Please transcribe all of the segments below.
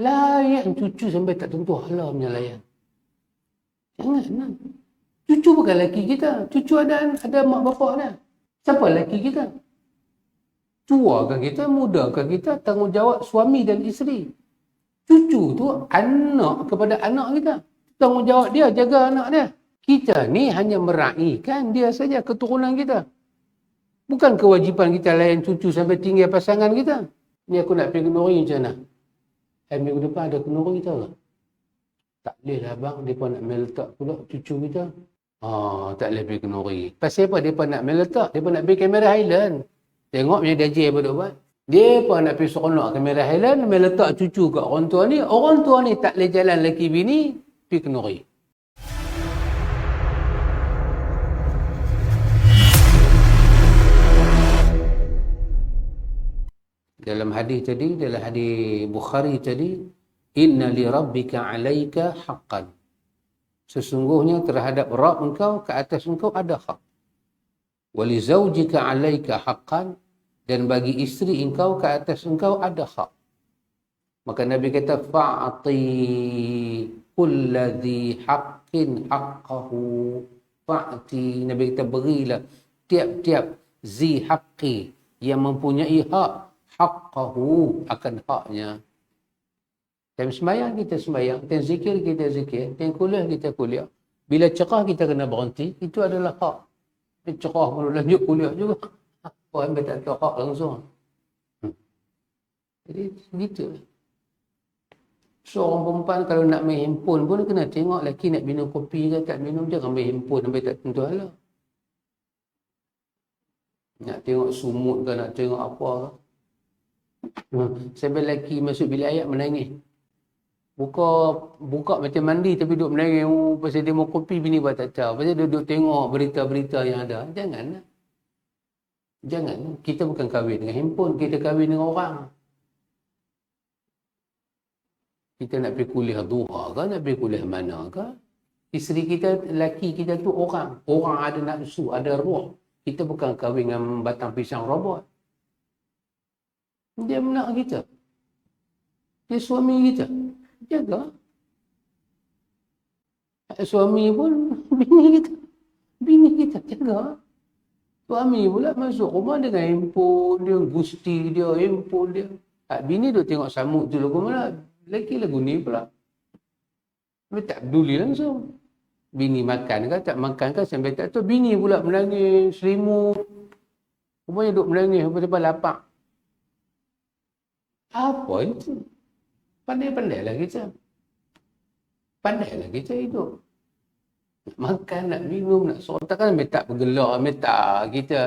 Layan cucu sampai tak tentu hala punya layan. Jangan lah. Cucu bukan lelaki kita. Cucu ada ada mak bapak dia. Siapa lelaki kita? Tua kan kita, muda kan kita, tanggungjawab suami dan isteri. Cucu tu anak kepada anak kita. Tanggungjawab dia jaga anak dia. Kita ni hanya meraihkan dia saja keturunan kita. Bukan kewajipan kita layan cucu sampai tinggal pasangan kita. Ni aku nak pergi kenuri macam mana? Eh, minggu depan ada kenuri tau tak? Tak boleh lah bang, mereka nak meletak pula cucu kita. Ah, tak boleh pergi kenuri. Pasal apa mereka nak meletak? Mereka nak pergi kamera Highland. Tengok dia je apa buat. Dia pun nak pergi seronok kamera Highland, meletak cucu kat orang tua ni. Orang tua ni tak boleh jalan lelaki bini, pergi kenuri. Dalam hadis tadi dalam hadis Bukhari tadi inna li rabbika alaika haqqan. Sesungguhnya terhadap Rabb engkau ke atas engkau ada hak. Wa li zawjika alaika haqqan. Dan bagi isteri engkau ke atas engkau ada hak. Maka nabi kata fa'ati kulladhi haqqin haqqahu. Fa'ati nabi kata berilah tiap-tiap zi haqqi yang mempunyai hak haqqahu akan haknya. Time sembahyang kita sembahyang, time zikir kita zikir, time kuliah kita kuliah. Bila cerah kita kena berhenti, itu adalah hak. Dia cerah malu lanjut kuliah juga. Apa yang tak tahu hak langsung. Hmm. Jadi begitu. Seorang perempuan kalau nak main pun kena tengok lelaki nak minum kopi ke tak minum. Jangan main handphone sampai tak tentu hala. Nak tengok sumut ke nak tengok apa ke. Hmm. Sampai lelaki masuk bilik ayat menangis. Buka buka macam mandi tapi duduk menangis. Oh, pasal dia mau kopi bini buat tak tahu. Pasal dia duduk tengok berita-berita yang ada. Janganlah. Jangan. Kita bukan kahwin dengan handphone. Kita kahwin dengan orang. Kita nak pergi kuliah duha ke? Nak pergi kuliah mana ke? Isteri kita, lelaki kita tu orang. Orang ada nafsu, ada ruh. Kita bukan kahwin dengan batang pisang robot. Dia menak kita. Dia suami kita. Jaga. Suami pun bini kita. Bini kita jaga. Suami pula masuk rumah dengan handphone dia, gusti dia, handphone dia. Tak bini tu tengok samuk tu lagu mana. Lagi lagu ni pula. Tapi tak peduli langsung. Bini makan ke tak makan ke sampai tak tu. Bini pula menangis, selimut. Rupanya duduk menangis, lepas-lepas lapak. Apa itu? Pandai-pandailah kita. Pandailah kita hidup. Nak makan, nak minum, nak solat. Takkan sampai tak bergelak, sampai tak kita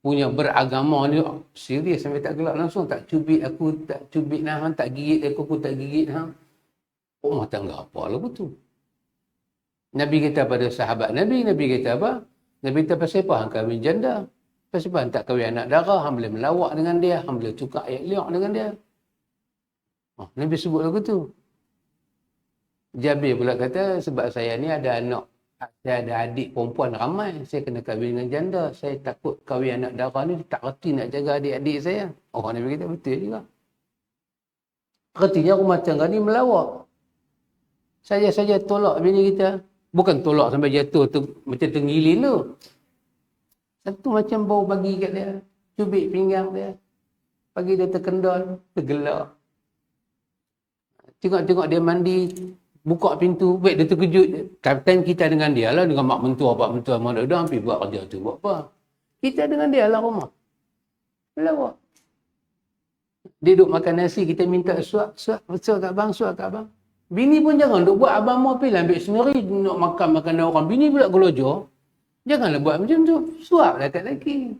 punya beragama ni serius sampai tak gelak langsung. Tak cubit aku, tak cubit nah, tak gigit aku, aku tak gigit nah. Oh, mata enggak apa lah betul. Nabi kita pada sahabat Nabi, Nabi kita apa? Nabi kita pasal apa? Hang kahwin janda. Pasal apa? Tak kahwin anak darah, hang boleh melawak dengan dia, hang boleh tukar ayat liak dengan dia. Oh, Nabi sebut lagu tu. Jabir pula kata sebab saya ni ada anak saya ada adik perempuan ramai saya kena kahwin dengan janda saya takut kahwin anak darah ni tak reti nak jaga adik-adik saya oh Nabi kata betul juga Artinya rumah tangga ni melawak. Saya saja tolak bini kita. Bukan tolak sampai jatuh tu macam tenggilin tu. Satu macam bau bagi kat dia. Cubit pinggang dia. Pagi dia terkendal, tergelak. Tengok-tengok dia mandi, buka pintu, wait dia terkejut. Kapten kita dengan dia lah, dengan mak mentua, pak mentua, mana dah hampir buat kerja tu, buat apa? Kita dengan dia lah rumah. Lawak. Dia duduk makan nasi, kita minta suap, suap, suap kat abang, suap kat abang. Bini pun jangan duk buat abang mau pilih ambil sendiri nak makan makanan orang. Bini pula gelojo. Janganlah buat macam tu. Suap lah kat lelaki.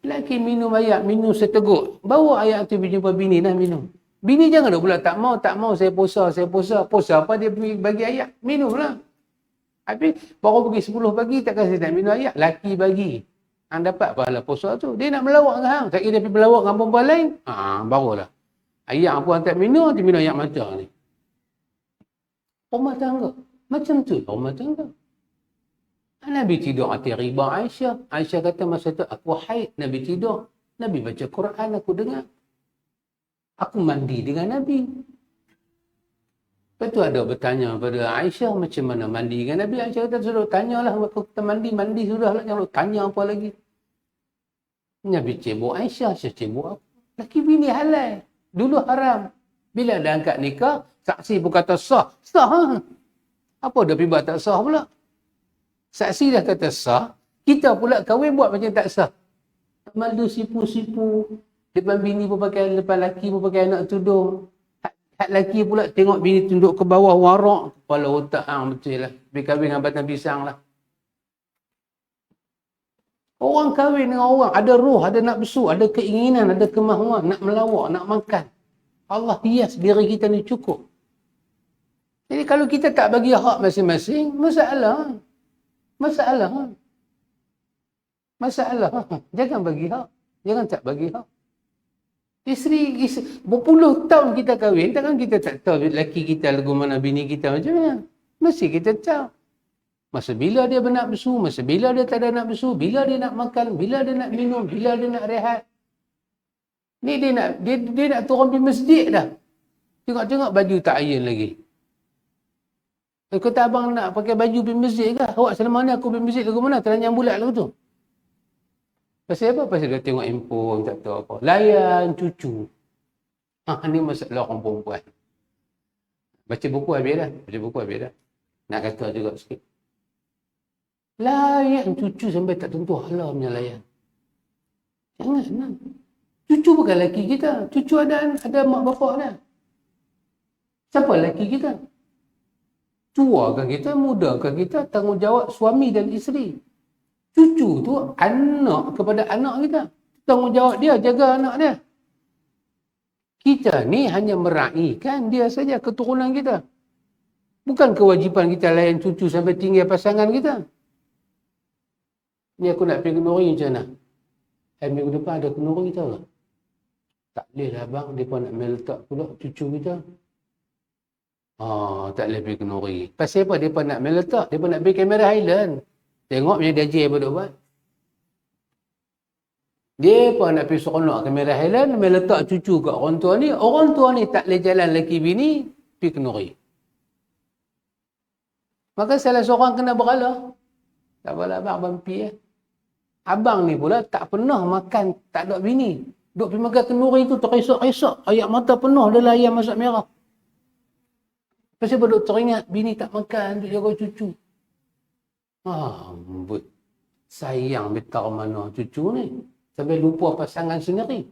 Lelaki minum ayat, minum seteguk. Bawa ayat tu jumpa bini dah minum. Bini jangan pula tak mau, tak mau saya puasa, saya puasa. Puasa apa dia bagi ayat? Minumlah. Habis baru pergi 10 pagi tak kasi tak minum ayat. Laki bagi. Hang dapat pahala puasa tu. Dia nak melawak dengan hang. Tak kira dia pergi melawak dengan perempuan lain. Ha, barulah. Ayat apa hang tak minum, dia minum ayat macam ni. Rumah tangga. Macam tu rumah tangga. Nabi tidur hati riba Aisyah. Aisyah kata masa tu aku haid. Nabi tidur. Nabi baca Quran aku dengar. Aku mandi dengan Nabi. Lepas tu ada bertanya pada Aisyah macam mana mandi dengan Nabi. Aisyah kata sudah tanyalah waktu kita mandi, mandi sudah lah. Jangan tanya apa lagi. Nabi cebok Aisyah, Aisyah cebok aku. Laki bini halal. Dulu haram. Bila ada angkat nikah, saksi pun kata sah. Sah. Ha? Apa dah pergi buat tak sah pula? Saksi dah kata sah. Kita pula kahwin buat macam tak sah. Malu sipu-sipu. Depan bini pun pakai, depan laki pun pakai anak tudung. Hak lelaki pula tengok bini tunduk ke bawah warak. Kepala otak hang betul lah. Pergi kahwin dengan batang pisang lah. Orang kahwin dengan orang. Ada roh, ada nak bersu, ada keinginan, ada kemahuan. Nak melawak, nak makan. Allah hias diri kita ni cukup. Jadi kalau kita tak bagi hak masing-masing, masalah. Masalah. Masalah. Jangan bagi hak. Jangan tak bagi hak. Isteri, berpuluh tahun kita kahwin, takkan kita tak tahu lelaki kita lagu mana bini kita macam mana. Mesti kita tahu. Masa bila dia nak bersu, masa bila dia tak ada nak bersu, bila dia nak makan, bila dia nak minum, bila dia nak rehat. Ni dia nak dia, dia nak turun pergi masjid dah. Tengok-tengok baju tak iron lagi. Kata abang nak pakai baju pergi masjid ke? Awak selama ni aku pergi masjid lagu mana? Teranyang bulat lagu tu. Pasal apa? Pasal dia tengok handphone, tak tahu apa. Layan cucu. Ha, ni masalah orang perempuan. Baca buku habis dah. Baca buku habis dah. Nak kata juga sikit. Layan cucu sampai tak tentu halau punya layan. Jangan. Nah. Cucu bukan lelaki kita. Cucu ada ada mak bapak dah. Siapa lelaki kita? Tua kan kita, muda kan kita, tanggungjawab suami dan isteri cucu tu anak kepada anak kita. Tanggungjawab dia jaga anak dia. Kita ni hanya meraihkan dia saja keturunan kita. Bukan kewajipan kita layan cucu sampai tinggal pasangan kita. Ni aku nak pergi kenuri macam mana? Eh, minggu depan ada kenuri tau tak? Tak boleh lah bang, mereka nak meletak pula cucu kita. Oh, tak boleh pergi kenuri. Pasal apa mereka nak meletak? Mereka nak pergi kamera Highland. Tengok punya dia apa dia buat. Dia pun nak pergi seronok ke Merah Highland, dia letak cucu kat orang tua ni. Orang tua ni tak boleh jalan lelaki bini, pergi kenuri. Maka salah seorang kena berala. Tak apalah abang, abang pergi eh. Abang ni pula tak pernah makan, tak ada bini. Duk pergi makan kenuri tu terisak-risak. Ayat mata penuh adalah ayam masak merah. Pasal duk teringat bini tak makan, duk jaga cucu. Ah, sayang betul mana cucu ni. Sampai lupa pasangan sendiri.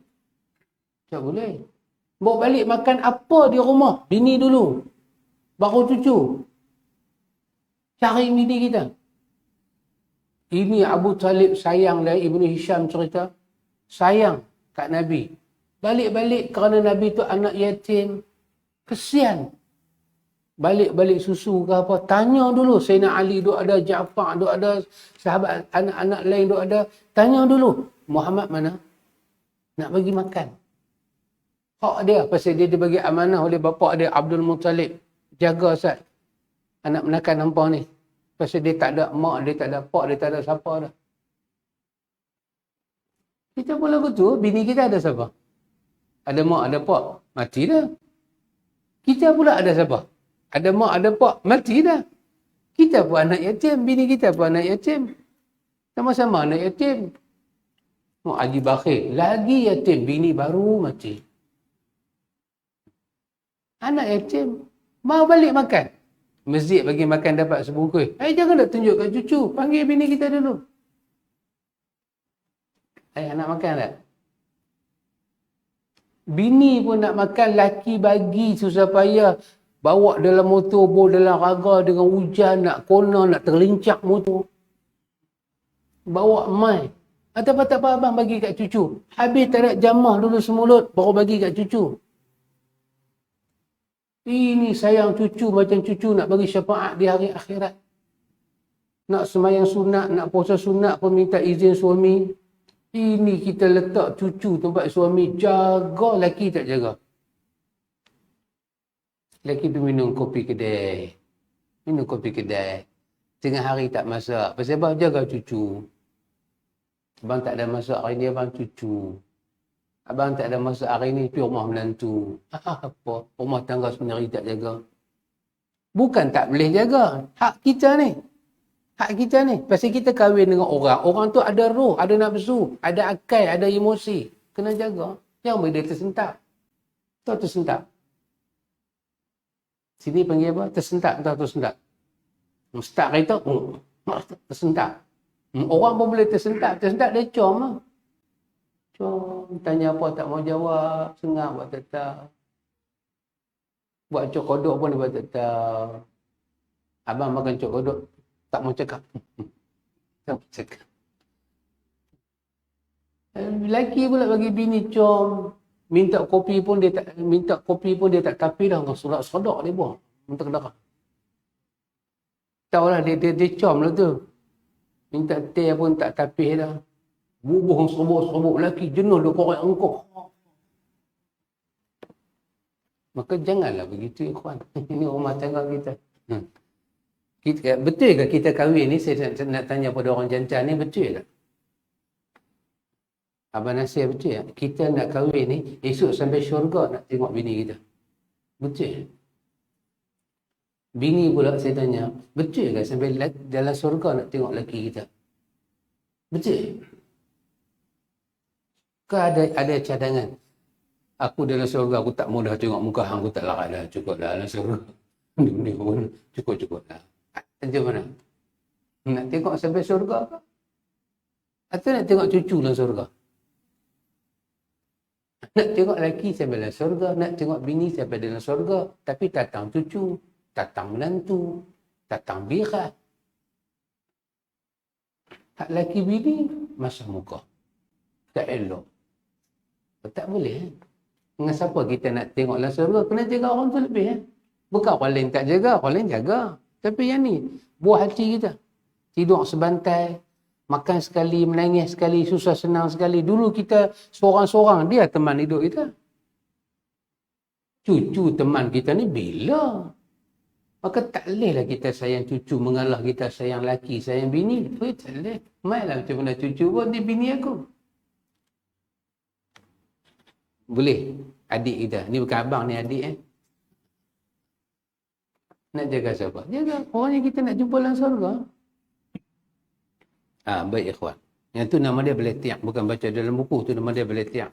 Tak boleh. Bawa balik makan apa di rumah? Bini dulu. Baru cucu. Cari bini kita. Ini Abu Talib sayang dari Ibnu Hisham cerita. Sayang kat Nabi. Balik-balik kerana Nabi tu anak yatim. Kesian balik-balik susu ke apa, tanya dulu Sayyidina Ali duk ada, Ja'far duk ada, sahabat anak-anak lain duk ada, tanya dulu Muhammad mana? Nak bagi makan. Hak dia, pasal dia dibagi amanah oleh bapa dia Abdul Muttalib. Jaga Ustaz. Anak menakan nampak ni. Pasal dia tak ada mak, dia tak ada pak, dia tak ada siapa dah. Kita pun lagu tu, bini kita ada siapa? Ada mak, ada pak. Mati dah. Kita pula ada siapa? Ada mak, ada pak, mati dah. Kita pun anak yatim, bini kita pun anak yatim. Sama-sama anak yatim. Mak Haji Bakhir, lagi yatim, bini baru mati. Anak yatim, mau balik makan. Masjid bagi makan dapat sebungkus. Eh, jangan nak tunjuk kat cucu. Panggil bini kita dulu. Eh, anak makan tak? Bini pun nak makan, laki bagi susah payah bawa dalam motor, bawa dalam raga dengan hujan, nak kona, nak terlincak motor. Bawa mai. Atau apa tak apa abang bagi kat cucu. Habis tak ada jamah dulu semulut, baru bagi kat cucu. Ini sayang cucu macam cucu nak bagi syafaat di hari akhirat. Nak semayang sunat, nak puasa sunat pun minta izin suami. Ini kita letak cucu tempat suami. Jaga laki tak jaga. Lagi tu minum kopi kedai. Minum kopi kedai. Tengah hari tak masak. Pasal abang jaga cucu. Abang tak ada masak hari ni abang cucu. Abang tak ada masa hari ni pergi rumah menantu. Ah, apa? Rumah tangga sendiri tak jaga. Bukan tak boleh jaga. Hak kita ni. Hak kita ni. Pasal kita kahwin dengan orang. Orang tu ada roh, ada nafsu, ada akal, ada emosi. Kena jaga. Jangan bagi dia tersentak. Tahu tersentak? Sini panggil apa? Tersentak. Tahu tersentak? Start kereta, oh, tersentak. Hmm, Orang pun boleh tersentak. Tersentak dia com lah. Com. Tanya apa tak mau jawab. Sengah buat tetap. Buat cok kodok pun dia buat tetap. Abang makan cok kodok. Tak mau cakap. tak mau cakap. Eh, Lelaki pula bagi bini com. Minta kopi pun dia tak minta kopi pun dia tak tapi dah dengan surat sodok dia buang. Minta kedara. Tahu lah dia, dia, dia com lah tu. Minta teh pun tak tapih dah. Bubuh serubuk-serubuk lelaki jenuh dia korek engkau. Maka janganlah begitu ikhwan. Ini rumah tangga kita. Hmm. kita betul ke kita kahwin ni saya nak, nak tanya pada orang jantan ni betul tak? Abang Nasir betul tak? Kita nak kahwin ni esok sampai syurga nak tengok bini kita. Betul. Bini pula saya tanya, betul ke sampai la- dalam syurga nak tengok lelaki kita? Betul. Ke ada ada cadangan? Aku dalam syurga aku tak mau dah tengok muka hang aku tak larat dah cukup dah dalam syurga. Dunia pun cukup-cukup dah. Macam mana? Nak tengok sampai syurga ke? Atau nak tengok cucu dalam syurga? Nak tengok lelaki sampai dalam syurga, nak tengok bini sampai dalam syurga, tapi datang cucu, datang menantu, datang birat. Tak lelaki bini, masa muka. Tak elok. Tak boleh. eh? Dengan siapa kita nak tengok dalam syurga, kena jaga orang tu lebih. Eh? Bukan orang lain tak jaga, orang lain jaga. Tapi yang ni, buah hati kita. Tidur sebantai, makan sekali, menangis sekali, susah senang sekali. Dulu kita seorang-seorang, dia teman hidup kita. Cucu teman kita ni bila? Maka tak bolehlah kita sayang cucu mengalah kita sayang laki, sayang bini. Oh, tak boleh. Mainlah macam mana cucu pun dia bini aku. Boleh. Adik kita. Ni bukan abang ni adik eh. Nak jaga siapa? Jaga orang yang kita nak jumpa dalam surga. Ah, baik ikhwan. Yang tu nama dia boleh tiak. Bukan baca dalam buku tu nama dia boleh tiak.